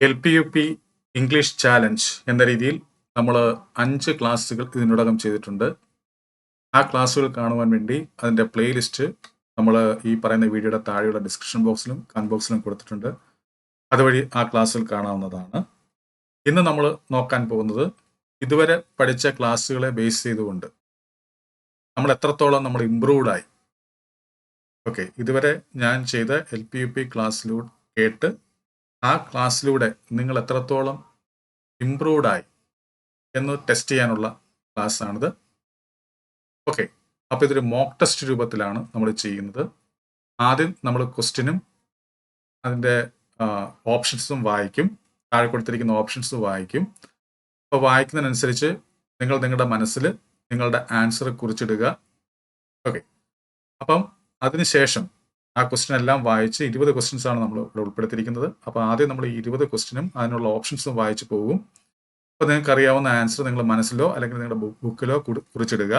L P U P English challenge എന്ന രീതിയിൽ നമ്മൾ അഞ്ച് ക്ലാസ്സുകൾ ഇതിനോടകം ചെയ്തിട്ടുണ്ട്. ആ ക്ലാസ്സുകൾ കാണുവാൻ വേണ്ടി അതിന്റെ പ്ലേലിസ്റ്റ് നമ്മൾ ഈ പറയുന്ന വീഡിയോയുടെ താഴെയുള്ള ഡിസ്ക്രിപ്ഷൻ ബോക്സിലും കമന്റ് ബോക്സിലും കൊടുത്തിട്ടുണ്ട്. അതുവഴി ആ ക്ലാസ്സുകൾ കാണാവുന്നതാണ്. ഇന്ന് നമ്മൾ നോക്കാൻ പോകുന്നത് ഇതുവരെ പഠിച്ച ക്ലാസ്സുകളെ ബേസ് ചെയ്തുകൊണ്ട് നമ്മൾ എത്രത്തോളം നമ്മൾ ഇമ്പ്രൂവ്ഡായി ഓക്കെ ഇതുവരെ ഞാൻ ചെയ്ത എൽ പി യു പി ക്ലാസ്സിലൂടെ കേട്ട് ആ ക്ലാസ്സിലൂടെ നിങ്ങൾ എത്രത്തോളം ഇംപ്രൂവ്ഡായി എന്ന് ടെസ്റ്റ് ചെയ്യാനുള്ള ക്ലാസ്സാണിത്. ഓക്കെ അപ്പോൾ ഇതൊരു മോക്ക് ടെസ്റ്റ് രൂപത്തിലാണ് നമ്മൾ ചെയ്യുന്നത്. ആദ്യം നമ്മൾ ക്വസ്റ്റിനും അതിന്റെ ഓപ്ഷൻസും വായിക്കും. താഴെ കൊടുത്തിരിക്കുന്ന ഓപ്ഷൻസ് വായിക്കും. അപ്പോൾ വായിക്കുന്നതിനനുസരിച്ച് നിങ്ങൾ നിങ്ങളുടെ മനസ്സിൽ നിങ്ങളുടെ ആൻസർ കുറിച്ചിടുക. ഓക്കെ അപ്പം അതിനുശേഷം ആ ക്വസ്റ്റ്യൻ എല്ലാം വായിച്ച് ഇരുപത് ക്വസ്റ്റ്യൻസ് ആണ് നമ്മൾ ഇവിടെ ഉൾപ്പെടുത്തിയിരിക്കുന്നത്. അപ്പോൾ ആദ്യം നമ്മൾ ഈ ഇരുപത് ക്വസ്റ്റ്യനും അതിനുള്ള ഓപ്ഷൻസും വായിച്ച് പോകും. അപ്പോൾ നിങ്ങൾക്ക് അറിയാവുന്ന ആൻസർ നിങ്ങൾ മനസ്സിലോ അല്ലെങ്കിൽ നിങ്ങളുടെ ബുക്കിലോ കുറിച്ചിടുക.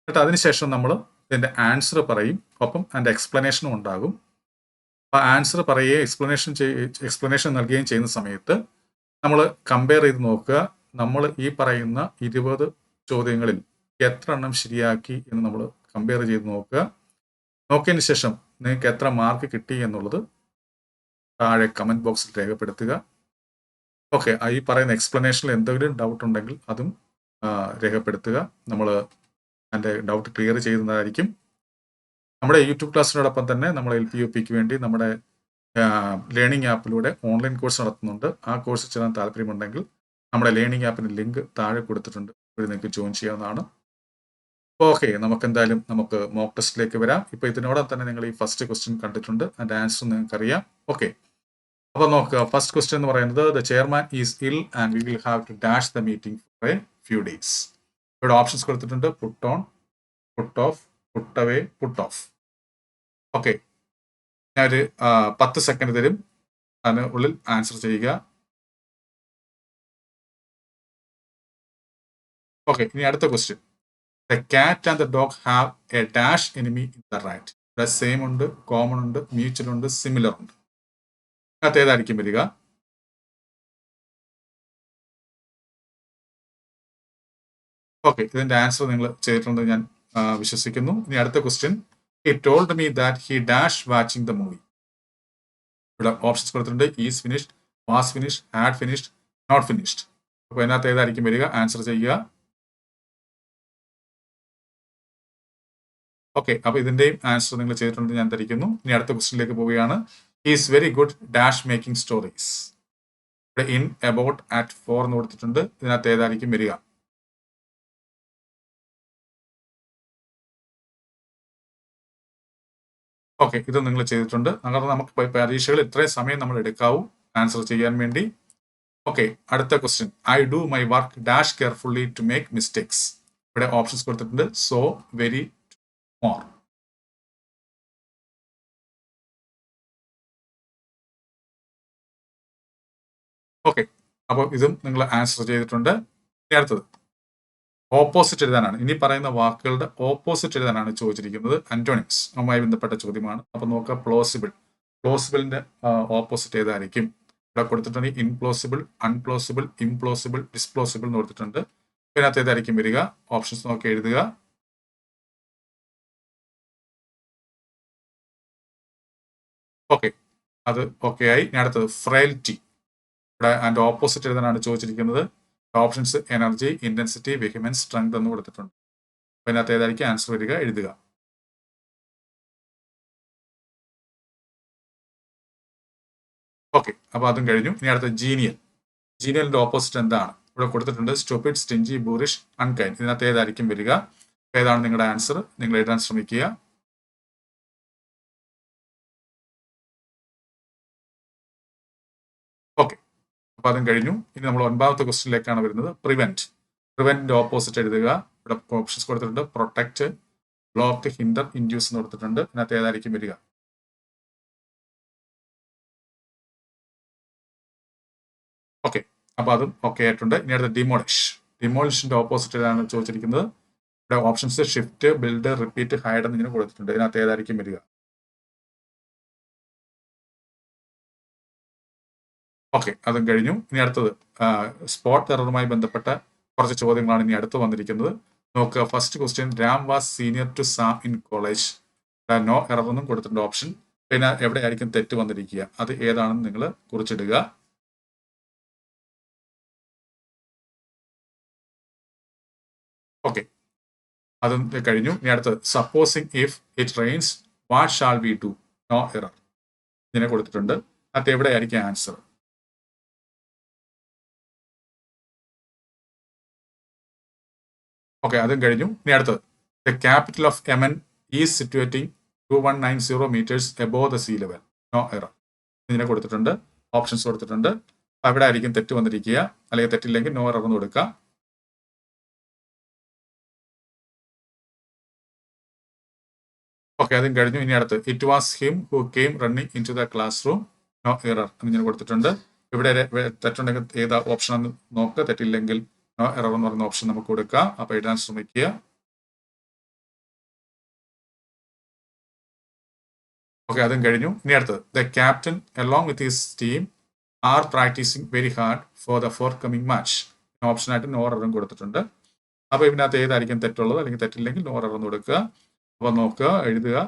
എന്നിട്ട് അതിനുശേഷം നമ്മൾ ഇതിന്റെ ആൻസർ പറയും. ഒപ്പം അതിന്റെ എക്സ്പ്ലനേഷനും ഉണ്ടാകും. അപ്പോൾ ആൻസർ പറയുകയും എക്സ്പ്ലനേഷൻ എക്സ്പ്ലനേഷൻ നൽകുകയും ചെയ്യുന്ന സമയത്ത് നമ്മൾ കമ്പയർ ചെയ്ത് നോക്കുക. നമ്മൾ ഈ പറയുന്ന ഇരുപത് ചോദ്യങ്ങളിൽ എത്ര എണ്ണം ശരിയാക്കി എന്ന് നമ്മൾ കമ്പയർ ചെയ്ത് നോക്കുക. നോക്കിയതിന് ശേഷം നിങ്ങൾക്ക് എത്ര മാർക്ക് കിട്ടി എന്നുള്ളത് താഴെ കമന്റ് ബോക്സിൽ രേഖപ്പെടുത്തുക. ഓക്കെ ഈ പറയുന്ന എക്സ്പ്ലനേഷനിൽ എന്തെങ്കിലും ഡൗട്ട് ഉണ്ടെങ്കിൽ അതും രേഖപ്പെടുത്തുക. നമ്മൾ അതിന്റെ ഡൗട്ട് ക്ലിയർ ചെയ്യുന്നതായിരിക്കും. നമ്മുടെ യൂട്യൂബ് ക്ലാസ്സിനോടൊപ്പം തന്നെ നമ്മൾ എൽ പി യു പിക്ക് വേണ്ടി നമ്മുടെ ലേണിംഗ് ആപ്പിലൂടെ ഓൺലൈൻ കോഴ്സ് നടത്തുന്നുണ്ട്. ആ കോഴ്സ് ചെയ്യാൻ താല്പര്യമുണ്ടെങ്കിൽ നമ്മുടെ ലേണിംഗ് ആപ്പിന് ലിങ്ക് താഴെ കൊടുത്തിട്ടുണ്ട്. ഇവിടെ നിങ്ങൾക്ക് ജോയിൻ ചെയ്യാവുന്നതാണ്. ഓക്കെ നമുക്ക് എന്തായാലും നമുക്ക് മോക്ക് ടെസ്റ്റിലേക്ക് വരാം. ഇപ്പൊ ഇതിനോടൊപ്പം തന്നെ നിങ്ങൾ ഈ ഫസ്റ്റ് ക്വസ്റ്റ്യൻ കണ്ടിട്ടുണ്ട്. അതിന്റെ ആൻസർ നിങ്ങൾക്ക് അറിയാം ഓക്കെ. അപ്പൊ നോക്കുക. ഫസ്റ്റ് ക്വസ്റ്റ്യൻ എന്ന് പറയുന്നത് the chairman is ill and will have to dash the meeting for a few days ഇവിടെ ഓപ്ഷൻസ് കൊടുത്തിട്ടുണ്ട്. Put on put off put away put off okay. ഞാനൊരു പത്ത് സെക്കൻഡ് തരും. അതിന് ഉള്ളിൽ ആൻസർ ചെയ്യുക. ഓക്കെ ഇനി അടുത്ത question the cat and the dog have a dash enemy in the right ഇവിടെ സെയിം ഉണ്ട് കോമൺ ഉണ്ട് മ്യൂച്വൽ ഉണ്ട് സിമിലർ ഉണ്ട്. അതിനകത്ത് ഏതായിരിക്കും വരിക? ഓക്കെ ഇതിന്റെ ആൻസർ നിങ്ങൾ ചെയ്തിട്ടുണ്ട് ഞാൻ വിശ്വസിക്കുന്നു. ഇനി അടുത്ത question he told me that he dash watching the movie ഇവിടെ ഓപ്ഷൻസ് കൊടുത്തിട്ടുണ്ട്. Is finished was finished had finished not finished അപ്പോൾ ഇതിനകത്ത് ഏതായിരിക്കും വരിക? ആൻസർ ചെയ്യുക. ഓക്കെ അപ്പൊ ഇതിന്റെയും ആൻസർ നിങ്ങൾ ചെയ്തിട്ടുണ്ട് ഞാൻ ധരിക്കുന്നു. ഇനി അടുത്ത ക്വസ്റ്റിനിലേക്ക് പോവുകയാണ്. Is very good dash making stories ഇവിടെ ഇൻ അബൌട്ട് ആറ്റ് ഫോർ എന്ന് കൊടുത്തിട്ടുണ്ട്. ഇതിനകത്ത് ഏതായിരിക്കും വരിക? ഓക്കെ ഇത് നിങ്ങൾ ചെയ്തിട്ടുണ്ട്. അങ്ങനെ നമുക്ക് പരീക്ഷകൾ ഇത്രയും സമയം നമ്മൾ എടുക്കാവൂ ആൻസർ ചെയ്യാൻ വേണ്ടി. ഓക്കെ അടുത്ത question I do my work dash carefully to make mistakes ഇവിടെ ഓപ്ഷൻസ് കൊടുത്തിട്ടുണ്ട്. സോ വെരി മോർ ഓക്കെ അപ്പോൾ ഇതും നിങ്ങൾ ആൻസർ ചെയ്തിട്ടുണ്ട്. അടുത്തത്. ഓപ്പോസിറ്റ് എഴുതാനാണ്. ഇനി പറയുന്ന വാക്കുകളുടെ ഓപ്പോസിറ്റ് എഴുതാനാണ് ചോദിച്ചിരിക്കുന്നത്. അന്റോണിക്സ് അതുമായി ബന്ധപ്പെട്ട ചോദ്യമാണ്. അപ്പൊ നോക്കുക പ്ലോസിബിൾ പ്ലോസിബിളിന്റെ ഓപ്പോസിറ്റ് ഏതായിരിക്കും? ഇവിടെ കൊടുത്തിട്ടുണ്ട് ഇൻപ്ലോസിബിൾ അൺപ്ലോസിബിൾ ഇംപ്ലോസിബിൾ ഡിസ്പ്ലോസിബിൾ എന്ന് കൊടുത്തിട്ടുണ്ട്. ഇതിനകത്ത് ഏതായിരിക്കും വരിക? ഓപ്ഷൻസ് നോക്കി എഴുതുക. അത് ഓക്കെ ആയി. ഞാൻ അടുത്തത് ഫ്രൈൽറ്റി ഇവിടെ അതിന്റെ ഓപ്പോസിറ്റ് എഴുതാനാണ് ചോദിച്ചിരിക്കുന്നത്. Options energy intensity vehemence strength എന്ന് കൊടുത്തിട്ടുണ്ട്. അപ്പോൾ ഇതിനകത്ത് ഏതായിരിക്കും? ആൻസർ വരിക എഴുതുക. ഓക്കെ അപ്പോൾ അതും കഴിഞ്ഞു. ഇനി അടുത്ത ജീനിയൽ ജീനിയലിന്റെ ഓപ്പോസിറ്റ് എന്താണ്? ഇവിടെ കൊടുത്തിട്ടുണ്ട് സ്റ്റോപ്പിഡ് സ്റ്റിഞ്ചി ബൂറിഷ് അൺകൈൻ ഇതിനകത്ത് ഏതായിരിക്കും വരിക? ഏതാണ് നിങ്ങളുടെ ആൻസർ നിങ്ങൾ എഴുതാൻ ശ്രമിക്കുക. അപ്പൊ അതും കഴിഞ്ഞു. ഇനി നമ്മൾ ഒൻപതാമത്തെ ക്വസ്റ്റിനിലേക്കാണ് വരുന്നത്. പ്രിവെന്റ് പ്രിവെന്റിന്റെ ഓപ്പോസിറ്റ് എഴുതുക. ഇവിടെ ഓപ്ഷൻസ് കൊടുത്തിട്ടുണ്ട്. പ്രൊട്ടക്ട് ബ്ലോക്ക് ഹിൻഡർ ഇൻഡ്യൂസ് എന്ന് കൊടുത്തിട്ടുണ്ട്. ഇതിനകത്ത് ഏതായിരിക്കും വരിക? ഓക്കെ അപ്പൊ അതും ഓക്കെ ആയിട്ടുണ്ട്. ഇനി അടുത്ത ഡിമോളിഷ് ഡിമോളിഷിന്റെ ഓപ്പോസിറ്റ് ഏതാണ് ചോദിച്ചിരിക്കുന്നത്? ഇവിടെ options shift build repeat hide എന്നിങ്ങനെ കൊടുത്തിട്ടുണ്ട്. ഇതിനകത്ത് ഏതായിരിക്കും വരിക? ഓക്കെ അതും കഴിഞ്ഞു. ഇനി അടുത്തത് സ്പോട്ട് എററുമായി ബന്ധപ്പെട്ട കുറച്ച് ചോദ്യങ്ങളാണ് ഇനി അടുത്ത് വന്നിരിക്കുന്നത്. നോക്കുക first question Ram was senior to Sam in college no error എന്നും കൊടുത്തിട്ടുണ്ട്. ഓപ്ഷൻ പിന്നെ എവിടെയായിരിക്കും തെറ്റ് വന്നിരിക്കുക? അത് ഏതാണെന്ന് നിങ്ങൾ കുറിച്ചിടുക. ഓക്കെ അതും കഴിഞ്ഞു. ഇനി അടുത്തത് supposing if it rains what shall we do no error ഇതിനെ കൊടുത്തിട്ടുണ്ട്. അത് എവിടെയായിരിക്കും ആൻസർ ഓക്കെ അതും കഴിഞ്ഞു. ഇനി അടുത്തത്. The capital of Yemen is situating two one nine zero metres above the sea level no error ഇതിനെ കൊടുത്തിട്ടുണ്ട്. ഓപ്ഷൻസ് കൊടുത്തിട്ടുണ്ട്. അവിടെ ആയിരിക്കും തെറ്റ് വന്നിരിക്കുക. അല്ലെങ്കിൽ തെറ്റില്ലെങ്കിൽ നോ എറർ എന്ന് കൊടുക്കുക. ഓക്കെ അതും കഴിഞ്ഞു. ഇനി അടുത്ത് it was him who came running into the classroom no error എന്നിങ്ങനെ കൊടുത്തിട്ടുണ്ട്. ഇവിടെ തെറ്റുണ്ടെങ്കിൽ ഏതാ ഓപ്ഷൻ എന്ന് നോക്കുക തെറ്റില്ലെങ്കിൽ എറർ എന്ന് പറയുന്ന ഓപ്ഷൻ നമുക്ക് കൊടുക്കാം. അപ്പോൾ എഴുതാൻ ശ്രമിക്കുക. ഓക്കെ അതും കഴിഞ്ഞു. ഇനി അടുത്തത്. The captain along with his team are practising very hard for the forthcoming match ഓപ്ഷനായിട്ട് no എററും കൊടുത്തിട്ടുണ്ട്. അപ്പോൾ ഇതിനകത്ത് ഏതായിരിക്കും തെറ്റുള്ളത്? അല്ലെങ്കിൽ തെറ്റില്ലെങ്കിൽ നോ എറർ കൊടുക്കുക. അപ്പോൾ നോക്കുക എഴുതുക.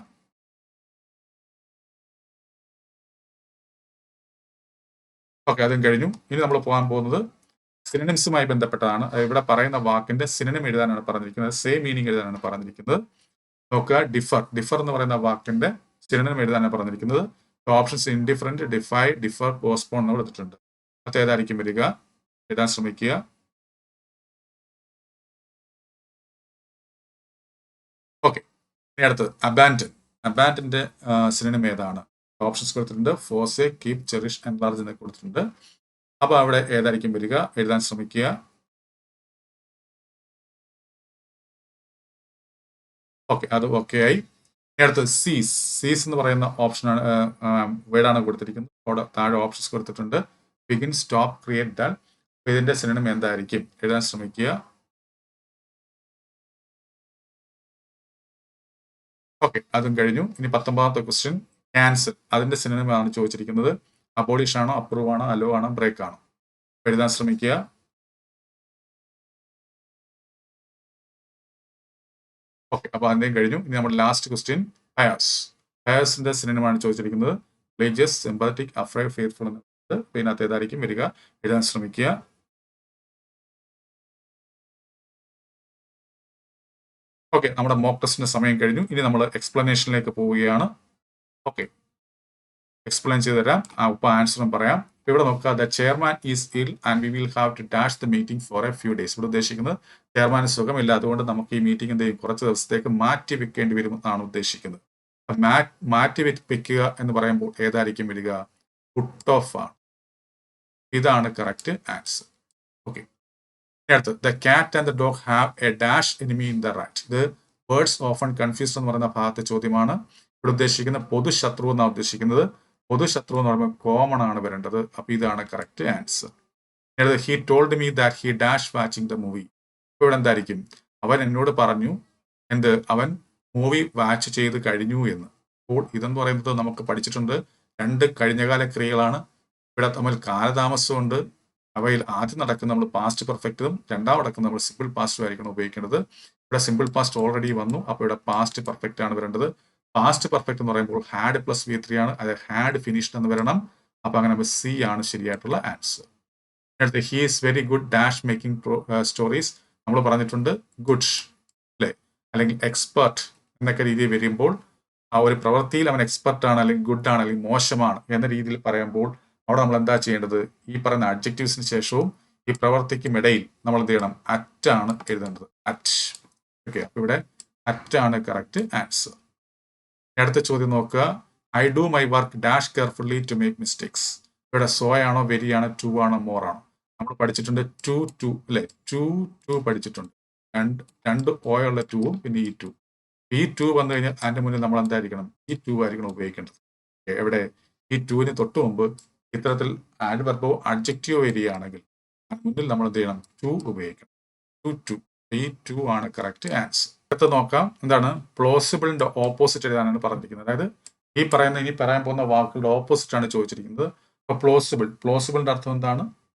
ഓക്കെ അതും കഴിഞ്ഞു. ഇനി നമ്മൾ പോകാൻ പോകുന്നത് സിനിമൻസുമായി ബന്ധപ്പെട്ടതാണ്. ഇവിടെ പറയുന്ന വാക്കിന്റെ സിനിമ എഴുതാനാണ് പറഞ്ഞിരിക്കുന്നത്. സെയിം മീനിങ് എഴുതാനാണ് പറഞ്ഞിരിക്കുന്നത്. നോക്കുക ഡിഫർ ഡിഫർ എന്ന് പറയുന്ന വാക്കിന്റെ സിനിമ എഴുതാനാണ് പറഞ്ഞിരിക്കുന്നത്. Options indifferent defy differ postpone എന്ന് കൊടുത്തിട്ടുണ്ട്. അത് ഏതായിരിക്കും വരിക? എഴുതാൻ ശ്രമിക്കുക. ഓക്കെ അടുത്തത്. അബാൻഡൻ അബാൻഡന്റെ സിനിമ ഏതാണ്? ഓപ്ഷൻസ് കൊടുത്തിട്ടുണ്ട്. Forsake keep cherish enlarge എന്നൊക്കെ കൊടുത്തിട്ടുണ്ട്. അപ്പോൾ അവിടെ ഏതായിരിക്കും വരിക? എഴുതാൻ ശ്രമിക്കുക. ഓക്കെ അത് ഓക്കെ ആയി. അടുത്ത് സീസ് സീസ് എന്ന് പറയുന്ന ഓപ്ഷനാണ് വേർഡാണ് കൊടുത്തിരിക്കുന്നത്. അവിടെ താഴെ ഓപ്ഷൻസ് കൊടുത്തിട്ടുണ്ട്. ബിഗിൻ സ്റ്റോപ്പ് ക്രിയേറ്റ് ഡാൽ ഇതിന്റെ സിനിമ എന്തായിരിക്കും? എഴുതാൻ ശ്രമിക്കുക. ഓക്കെ അതും കഴിഞ്ഞു. ഇനി പത്തൊമ്പതാമത്തെ ക്വസ്റ്റ്യൻ ക്യാൻസൽ അതിന്റെ സിനിമയാണ് ചോദിച്ചിരിക്കുന്നത്. അബോളിഷ് ആണോ അപ്രൂവ് ആണോ അലോ ആണോ ബ്രേക്ക് ആണോ? എഴുതാൻ ശ്രമിക്കുക. ഓക്കെ അപ്പോൾ അതിന്റെയും കഴിഞ്ഞു. ഇനി നമ്മുടെ ലാസ്റ്റ് ക്വസ്റ്റ്യൻ ഹയാസ് ഹയാസിന്റെ സിനിമയാണ് ചോദിച്ചിരിക്കുന്നത്. റിലീജിയസ് സിമ്പത്തിക് അഫ്രൈ ഫെയ്ത്ത്ഫുൾ എന്നുള്ളത് ഇതിനകത്ത് ഏതായിരിക്കും? വരിക. എഴുതാൻ ശ്രമിക്കുക. ഓക്കെ നമ്മുടെ മോക്ക് ടെസ്റ്റിന്റെ സമയം കഴിഞ്ഞു. ഇനി നമ്മൾ എക്സ്പ്ലനേഷനിലേക്ക് പോവുകയാണ്. ഓക്കെ എക്സ്പ്ലെയിൻ ചെയ്ത് തരാം ആ ഉപ്പ ആൻസറും പറയാം. ഇവിടെ നോക്കുക the chairman is ill and we will have to dash the meeting for a few days ഇവിടെ ഉദ്ദേശിക്കുന്നത് ചെയർമാൻ സുഖമില്ല അതുകൊണ്ട് നമുക്ക് ഈ മീറ്റിംഗ് കുറച്ച് ദിവസത്തേക്ക് മാറ്റി വെക്കേണ്ടി വരും എന്നാണ് ഉദ്ദേശിക്കുന്നത്. മാറ്റി വെക്കുക എന്ന് പറയുമ്പോൾ ഏതായിരിക്കും വരിക? പുട്ട് ഓഫ് ആണ്. ഇതാണ് കറക്റ്റ് ആൻസർ ഓക്കെ അടുത്ത് the cat and the dog have a dash enemy in the rat ഇത് വേർഡ്സ് ഓഫൺ കൺഫ്യൂസ് എന്ന് പറയുന്ന ഭാഗത്തെ ചോദ്യമാണ്. ഇവിടെ ഉദ്ദേശിക്കുന്ന പൊതുശത്രു എന്നാണ് ഉദ്ദേശിക്കുന്നത്. പൊതുശത്രു എന്ന് പറയുമ്പോൾ കോമൺ ആണ് വരേണ്ടത്. അപ്പൊ ഇതാണ് correct answer he told me that he dash watching the movie ഇവിടെ എന്തായിരിക്കും? അവൻ എന്നോട് പറഞ്ഞു എന്ത്? അവൻ മൂവി വാച്ച് ചെയ്ത് കഴിഞ്ഞു എന്ന്. അപ്പോൾ ഇതെന്ന് പറയുന്നത് നമുക്ക് പഠിച്ചിട്ടുണ്ട്. രണ്ട് കഴിഞ്ഞകാല ക്രിയകളാണ്. ഇവിടെ തമ്മിൽ കാലതാമസമുണ്ട്. അവയിൽ ആദ്യം നടക്കുന്ന നമ്മൾ പാസ്റ്റ് പെർഫെക്റ്റും രണ്ടാം നടക്കുന്ന നമ്മൾ സിമ്പിൾ പാസ്റ്റും ആയിരിക്കണം ഉപയോഗിക്കേണ്ടത്. ഇവിടെ സിമ്പിൾ പാസ്റ്റ് ഓൾറെഡി വന്നു. അപ്പോൾ ഇവിടെ പാസ്റ്റ് പെർഫെക്റ്റ് ആണ് വരേണ്ടത്. പാസ്റ്റ് പെർഫെക്റ്റ് എന്ന് പറയുമ്പോൾ ഹാഡ് പ്ലസ് വി ത്രീ ആണ്. അത് ഹാഡ് ഫിനിഷ്ഡ് എന്ന് വരണം. അപ്പൊ അങ്ങനെ സി ആണ് ശരിയായിട്ടുള്ള ആൻസർ അടുത്ത് he is very good dash making stories നമ്മൾ പറഞ്ഞിട്ടുണ്ട് ഗുഡ് അല്ലെ അല്ലെങ്കിൽ എക്സ്പെർട്ട് എന്നൊക്കെ രീതിയിൽ വരുമ്പോൾ ആ ഒരു പ്രവൃത്തിയിൽ അവൻ എക്സ്പെർട്ട് ആണ് അല്ലെങ്കിൽ ഗുഡ് ആണ് അല്ലെങ്കിൽ മോശമാണ് എന്ന രീതിയിൽ പറയുമ്പോൾ അവിടെ നമ്മൾ എന്താ ചെയ്യേണ്ടത്? ഈ പറയുന്ന അഡ്ജക്റ്റീവ്സിന് ശേഷവും ഈ പ്രവർത്തിക്കും ഇടയിൽ നമ്മൾ എന്ത് ചെയ്യണം? അറ്റാണ് എഴുതേണ്ടത്. അറ്റ് ഓക്കെ അപ്പൊ ഇവിടെ അറ്റാണ് കറക്റ്റ് ആൻസർ അടുത്ത ചോദ്യം നോക്കുക. I do my work dash carefully to make mistakes ഇവിടെ സോ ആണോ വെരി ആണോ ടു ആണോ മോർ ആണോ നമ്മൾ പഠിച്ചിട്ടുണ്ട് ടു ടു അല്ലെ? ടു ടു പഠിച്ചിട്ടുണ്ട്. രണ്ട് രണ്ട് ഓ ഉള്ള ടൂവും പിന്നെ ഈ ടു ഈ ടു വന്നു കഴിഞ്ഞാൽ അതിന്റെ മുന്നിൽ നമ്മൾ എന്തായിരിക്കണം? ഈ ടു ആയിരിക്കണം ഉപയോഗിക്കേണ്ടത്. എവിടെ? ഈ ടുവിന് തൊട്ട് മുമ്പ് ഇത്തരത്തിൽ ആഡ്വർബോ അഡ്ജക്റ്റീവോ വരികയാണെങ്കിൽ മുന്നിൽ നമ്മൾ എന്ത് ചെയ്യണം? ടു ഉപയോഗിക്കണം. ടു ടു ഈ ടു ആണ് കറക്റ്റ് ആൻസർ അടുത്ത നോക്കാം. എന്താണ്? പ്ലോസിബിളിന്റെ ഓപ്പോസിറ്റ് എഴുതാനാണ് പറഞ്ഞിരിക്കുന്നത്. അതായത് ഈ പറയുന്ന ഇനി പറയാൻ പോകുന്ന വാക്കുകളുടെ ഓപ്പോസിറ്റ് ആണ് ചോദിച്ചിരിക്കുന്നത്. അപ്പോൾ പ്ലോസിബിൾ പ്ലോസിബിളിന്റെ അർത്ഥം എന്താണ്?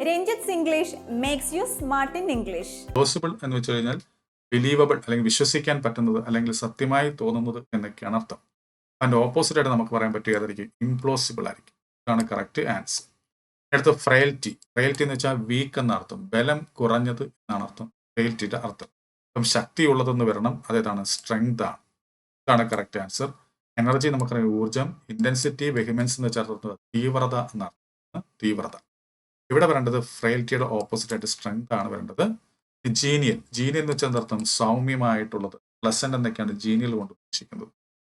Ranjith's English makes you smart in English possible എന്ന് വെച്ച് കഴിഞ്ഞാൽ ബിലീവബിൾ അല്ലെങ്കിൽ വിശ്വസിക്കാൻ പറ്റുന്നത് അല്ലെങ്കിൽ സത്യമായി തോന്നുന്നത് എന്നൊക്കെയാണ് അർത്ഥം. അതിന്റെ ഓപ്പോസിറ്റ് ആയിട്ട് നമുക്ക് പറയാൻ പറ്റുക ഏതായിരിക്കും? ഇംപ്ലോസിബിൾ ആയിരിക്കും. ഇതാണ് കറക്റ്റ് ആൻസർ അടുത്ത ഫ്രയൽറ്റി ഫ്രയൽറ്റി എന്ന് വെച്ചാൽ വീക്ക് എന്ന അർത്ഥം. ബലം കുറഞ്ഞത് എന്നാണ് അർത്ഥം. ഫ്രയൽറ്റിയുടെ അർത്ഥം. അപ്പം ശക്തിയുള്ളതെന്ന് വരണം. അതേതാണ് സ്ട്രെങ്ത് ആണ്. ഇതാണ് കറക്റ്റ് ആൻസർ എനർജി നമുക്കറിയാം. ഊർജം ഇന്റൻസിറ്റി വെഹിമെൻസ് എന്ന് വെച്ചാൽ തീവ്രത എന്നർത്ഥം തീവ്രത. ഇവിടെ വരേണ്ടത് ഫ്രൈൽറ്റിയുടെ ഓപ്പോസിറ്റ് ആയിട്ട് സ്ട്രെങ്ത് ആണ് വരേണ്ടത്. ജീനിയൽ ജീനിയൽ എന്ന് വെച്ചാൽ എന്തർത്ഥം? സൗമ്യമായിട്ടുള്ളത്. പ്ലസന്റ് എന്നൊക്കെയാണ് ജീനിയൽ കൊണ്ട് ഉദ്ദേശിക്കുന്നത്.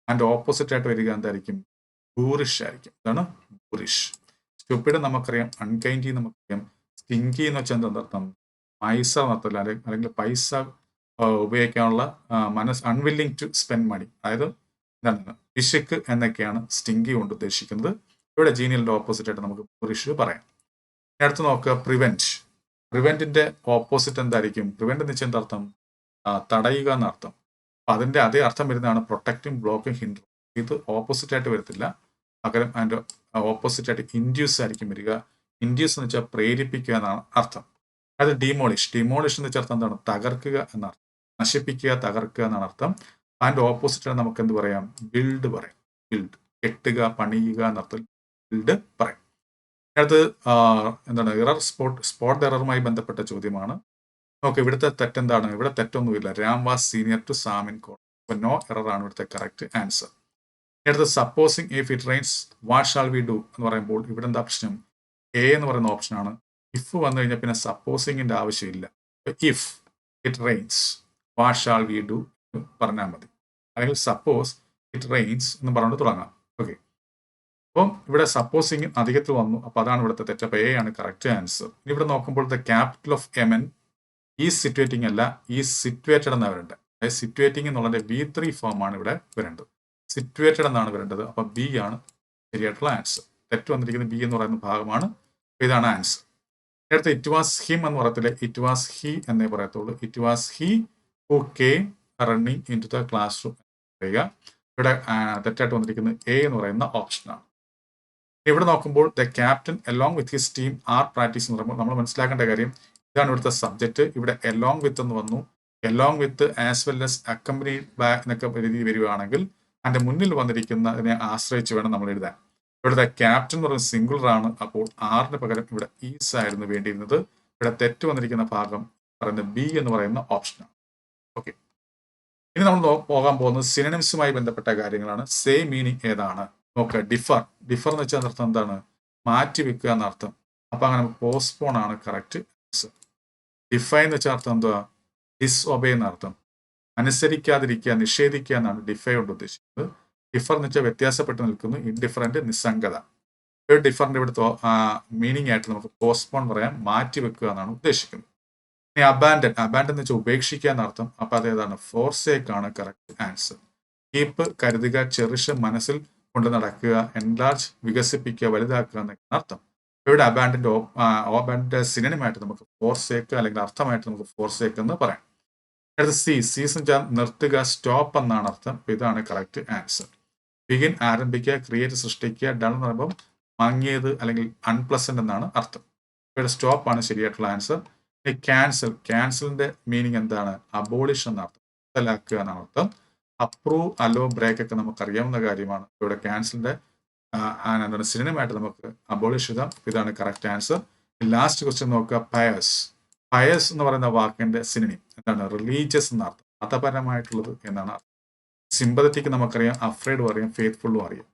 ആൻഡ് ഓപ്പോസിറ്റ് ആയിട്ട് വരിക എന്തായിരിക്കും? ബൂറിഷ് ആയിരിക്കും. ഇതാണ് ബൂറിഷ് സ്റ്റുപ്പിഡ് നമുക്കറിയാം അൺകൈൻഡി നമുക്കറിയാം. സ്റ്റിങ്കി എന്ന് വെച്ചാൽ എന്തർത്ഥം? പൈസ നടത്തില്ല അല്ലെങ്കിൽ പൈസ ഉപയോഗിക്കാനുള്ള മനസ് അൺവില്ലിങ് ടു സ്പെൻഡ് മണി അതായത് എന്താണ് പിശുക്ക് എന്നൊക്കെയാണ് സ്റ്റിങ്കി കൊണ്ട് ഉദ്ദേശിക്കുന്നത്. ഇവിടെ ജീനിയലിന്റെ ഓപ്പോസിറ്റ് ആയിട്ട് നമുക്ക് ബൂറിഷ് പറയാം. അടുത്ത് നോക്കുക പ്രിവെന്റ് പ്രിവെന്റിന്റെ ഓപ്പോസിറ്റ് എന്തായിരിക്കും? പ്രിവെന്റ് എന്ന് വെച്ചാൽ എന്താർത്ഥം? തടയുക എന്നർത്ഥം. അപ്പൊ അതിന്റെ അതേ അർത്ഥം വരുന്നതാണ് പ്രൊട്ടക്റ്റിംഗ് ബ്ലോക്കിംഗ് ഹിൻഡർ ഇത് ഓപ്പോസിറ്റ് ആയിട്ട് വരത്തില്ല. പകരം അതിന്റെ ഓപ്പോസിറ്റ് ആയിട്ട് ഇൻഡ്യൂസ് ആയിരിക്കും വരിക. ഇൻഡ്യൂസ് എന്ന് വെച്ചാൽ പ്രേരിപ്പിക്കുക എന്നാണ് അർത്ഥം. അത് ഡിമോളിഷ് ഡിമോളിഷ് എന്ന് വെച്ചാൽ അർത്ഥം എന്താണ്? തകർക്കുക എന്നർത്ഥം. നശിപ്പിക്കുക തകർക്കുക എന്നാണ് അർത്ഥം. അതിന്റെ ഓപ്പോസിറ്റ് നമുക്ക് എന്ത് പറയാം? ബിൽഡ് പറയാം. ബിൽഡ് കെട്ടുക പണിയുക എന്നർത്ഥം ബിൽഡ് പറയാം. അടുത്ത് എന്താണ് എറർ സ്പോട്ട് സ്പോട്ട് എററുമായി ബന്ധപ്പെട്ട ചോദ്യമാണ്. നോക്ക് ഇവിടുത്തെ തെറ്റെന്താണ്? ഇവിടെ തെറ്റൊന്നുമില്ല. Ram was senior to Sam in college അപ്പൊ നോ എറർ ആണ് ഇവിടുത്തെ കറക്റ്റ് ആൻസർ അടുത്ത് supposing if it rains what shall we do എന്ന് പറയുമ്പോൾ ഇവിടെ എന്താ പ്രശ്നം? എ എന്ന് പറയുന്ന ഓപ്ഷനാണ് ഇഫ് വന്നു കഴിഞ്ഞാൽ പിന്നെ സപ്പോസിങ്ങിന്റെ ആവശ്യമില്ല. If it rains what shall we do പറഞ്ഞാൽ മതി. അല്ലെങ്കിൽ സപ്പോസ് ഇറ്റ് റെയിൻസ് എന്ന് പറഞ്ഞുകൊണ്ട് തുടങ്ങാം. ഓക്കെ. അപ്പം ഇവിടെ സപ്പോസിങ് അധികത്തിൽ വന്നു. അപ്പൊ അതാണ് ഇവിടുത്തെ തെറ്റ്. അപ്പൊ എ ആണ് കറക്റ്റ് ആൻസർ ഇനി ഇവിടെ നോക്കുമ്പോൾ ദ ക്യാപിറ്റൽ ഓഫ് എമൻ ഈ സിറ്റുവേറ്റിംഗ് അല്ല ഈ സിറ്റുവേറ്റഡ് എന്നാണ് വരേണ്ടത്. അതായത് സിറ്റുവേറ്റിംഗ് എന്നുള്ളതിന്റെ ബി ത്രീ ഫോം ആണ് ഇവിടെ വരേണ്ടത്. സിറ്റുവേറ്റഡ് എന്നാണ് വരേണ്ടത്. അപ്പൊ ബി ആണ് ശരിയായിട്ടുള്ള ആൻസർ തെറ്റ് വന്നിരിക്കുന്ന ബി എന്ന് പറയുന്ന ഭാഗമാണ്. ഇതാണ് ആൻസർ അടുത്ത ഇറ്റ് വാസ് ഹിം എന്ന് പറയത്തില്ല? ഇറ്റ് വാസ് ഹി എന്നേ പറയത്തുള്ളൂ. It was he who came running into the classroom പറയുക ഇവിടെ തെറ്റായിട്ട് വന്നിരിക്കുന്നത് എ എന്ന് പറയുന്ന ഓപ്ഷനാണ് ഇവിടെ നോക്കുമ്പോൾ the captain along with his team are practice എന്ന് പറയുമ്പോൾ നമ്മൾ മനസ്സിലാക്കേണ്ട കാര്യം ഇതാണ് ഇവിടുത്തെ സബ്ജക്റ്റ് ഇവിടെ അലോങ് വിത്ത് എന്ന് വന്നു. Along with as well as accompany by എന്നൊക്കെ രീതി വരികയാണെങ്കിൽ അതിന്റെ മുന്നിൽ വന്നിരിക്കുന്നതിനെ ആശ്രയിച്ച് വേണം നമ്മൾ എഴുതാൻ. ഇവിടുത്തെ ക്യാപ്റ്റൻ എന്ന് പറയുന്നത് സിംഗുലർ ആണ്. അപ്പോൾ ആറിന് പകരം ഇവിടെ ഈസ് ആയിരുന്നു വേണ്ടിയിരുന്നത്. ഇവിടെ തെറ്റ് വന്നിരിക്കുന്ന ഭാഗം പറയുന്നത് ബി എന്ന് പറയുന്ന ഓപ്ഷനാണ് ഓക്കെ ഇനി നമ്മൾ പോകാൻ പോകുന്നത് സിനനിംസുമായി ബന്ധപ്പെട്ട കാര്യങ്ങളാണ്. സെയിം മീനിങ് ഏതാണ്? നോക്കുക ഡിഫർ ഡിഫർ എന്ന് വെച്ചാൽ അർത്ഥം എന്താണ്? മാറ്റി വെക്കുക എന്നർത്ഥം. അപ്പൊ അങ്ങനെ പോസ്റ്റ്പോൺ ആണ് കറക്റ്റ് ഡിഫൈ എന്ന് വെച്ചാൽ അർത്ഥം എന്തുവാ? ഡിസ്ഒബേ എന്നർത്ഥം അനുസരിക്കാതിരിക്കുക നിഷേധിക്കുക എന്നാണ് ഡിഫൈ കൊണ്ട് ഉദ്ദേശിക്കുന്നത്. ഡിഫർ എന്ന് വെച്ചാൽ വ്യത്യാസപ്പെട്ട് നിൽക്കുന്നു ഇൻഡിഫറന്റ് നിസ്സംഗത. ഒരു ഡിഫറിന്റെ ഇവിടുത്തെ മീനിങ് ആയിട്ട് നമുക്ക് പോസ്റ്റ്പോൺ പറയാം മാറ്റി വെക്കുക എന്നാണ് ഉദ്ദേശിക്കുന്നത്. ഇനി അബാൻഡൻ അബാൻഡൻ എന്ന് വെച്ചാൽ ഉപേക്ഷിക്കുക എന്നർത്ഥം. അപ്പൊ അതേതാണ് ഫോർസേക്കാണ് കറക്റ്റ് ആൻസർ കീപ്പ് കരുതുക ചെറിഷ് മനസ്സിൽ കൊണ്ട് നടക്കുക എൻലാർജ് വികസിപ്പിക്കുക വലുതാക്കുക എന്നൊക്കെയാണ് അർത്ഥം. ഇവിടെ അബാൻഡിന്റെ അബാൻഡിന്റെ സിനിമയായിട്ട് നമുക്ക് ഫോർസേക്ക് അല്ലെങ്കിൽ അർത്ഥമായിട്ട് നമുക്ക് ഫോർസേക്ക് എന്ന് പറയാം. അടുത്ത സി സീസൺ വെച്ചാൽ നിർത്തുക സ്റ്റോപ്പ് എന്നാണ് അർത്ഥം. ഇതാണ് കറക്റ്റ് ആൻസർ ബിഗിൻ ആരംഭിക്കുക ക്രിയേറ്റ് സൃഷ്ടിക്കുക ഡൺ എന്ന് പറയുമ്പോൾ മങ്ങിയത് അല്ലെങ്കിൽ അൺപ്ലസന്റ് എന്നാണ് അർത്ഥം. ഇവിടെ സ്റ്റോപ്പ് ആണ് ശരിയായിട്ടുള്ള ആൻസർ ക്യാൻസൽ ക്യാൻസലിന്റെ മീനിങ് എന്താണ്? അബോളിഷ് എന്നർത്ഥം നിർത്തലാക്കുക എന്നാണ് അർത്ഥം. അപ്രൂവ് അലോ ബ്രേക്ക് ഒക്കെ നമുക്ക് അറിയാവുന്ന കാര്യമാണ്. ഇവിടെ ക്യാൻസലിന്റെ എന്താണ് സിനിമയായിട്ട് നമുക്ക് അബോളിഷ് ചെയ്താം ഇതാണ് കറക്റ്റ് ആൻസർ. ലാസ്റ്റ് ക്വസ്റ്റ്യൻ നോക്കുക. പയസ്. പയസ് എന്ന് പറയുന്ന വാക്കിന്റെ സിനിമ. എന്താണ്? റിലീജിയസ് എന്നർത്ഥം. മതപരമായിട്ടുള്ളത് എന്നാണ് അർത്ഥം. സിമ്പതറ്റിക്ക് നമുക്കറിയാം അഫ്രൈഡും അറിയാം ഫെയ്ത്ത്ഫുള്ളും അറിയാം.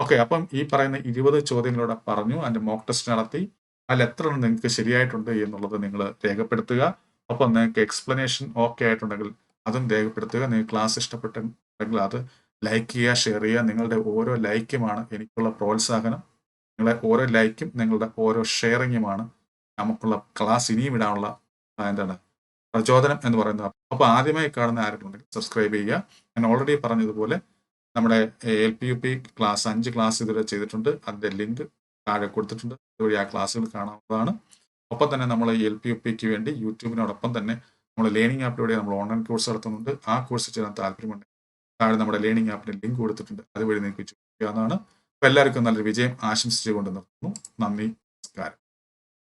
ഓക്കെ അപ്പം ഈ പറയുന്ന ഇരുപത് ചോദ്യങ്ങളോടെ പറഞ്ഞു അതിന്റെ മോക്ക് ടെസ്റ്റ് നടത്തി. അതിൽ എത്ര നിങ്ങൾക്ക് ശരിയായിട്ടുണ്ട് എന്നുള്ളത് നിങ്ങൾ രേഖപ്പെടുത്തുക. ഒപ്പം നിങ്ങൾക്ക് എക്സ്പ്ലനേഷൻ ഓക്കെ ആയിട്ടുണ്ടെങ്കിൽ അതും രേഖപ്പെടുത്തുക. നിങ്ങൾ ക്ലാസ് ഇഷ്ടപ്പെട്ടെങ്കിൽ അത് ലൈക്ക് ചെയ്യുക ഷെയർ ചെയ്യുക. നിങ്ങളുടെ ഓരോ ലൈക്കുമാണ് എനിക്കുള്ള പ്രോത്സാഹനം. നിങ്ങളെ ഓരോ ലൈക്കും നിങ്ങളുടെ ഓരോ ഷെയറിങ്ങുമാണ് നമുക്കുള്ള ക്ലാസ് ഇനിയും ഇടാനുള്ള എന്താണ് പ്രചോദനം എന്ന് പറയുന്നത്. അപ്പോൾ ആദ്യമായി കാണുന്ന ആരെങ്കിലും സബ്സ്ക്രൈബ് ചെയ്യുക. ഞാൻ ഓൾറെഡി പറഞ്ഞതുപോലെ നമ്മുടെ L P U P class അഞ്ച് ക്ലാസ് ഇതുവരെ ചെയ്തിട്ടുണ്ട്. അതിന്റെ ലിങ്ക് താഴെ കൊടുത്തിട്ടുണ്ട്. അതുവഴി ആ ക്ലാസ്സുകൾ കാണാവുന്നതാണ്. ഒപ്പം തന്നെ നമ്മൾ എൽ പി യു പിക്ക് വേണ്ടി യൂട്യൂബിനോടൊപ്പം തന്നെ നമ്മൾ ലേണിംഗ് ആപ്പിലൂടെ നമ്മൾ ഓൺലൈൻ കോഴ്സ് നടത്തുന്നുണ്ട്. ആ കോഴ്സ് ചെയ്യാൻ താല്പര്യമുണ്ട്. താഴെ നമ്മുടെ ലേണിംഗ് ആപ്പിന് ലിങ്ക് കൊടുത്തിട്ടുണ്ട്. അതുവഴി നിങ്ങൾക്ക് ചോദിക്കാവുന്നതാണ് അപ്പോൾ എല്ലാവർക്കും നല്ലൊരു വിജയം ആശംസിച്ചുകൊണ്ട് നിർത്തുന്നു. നന്ദി നമസ്കാരം.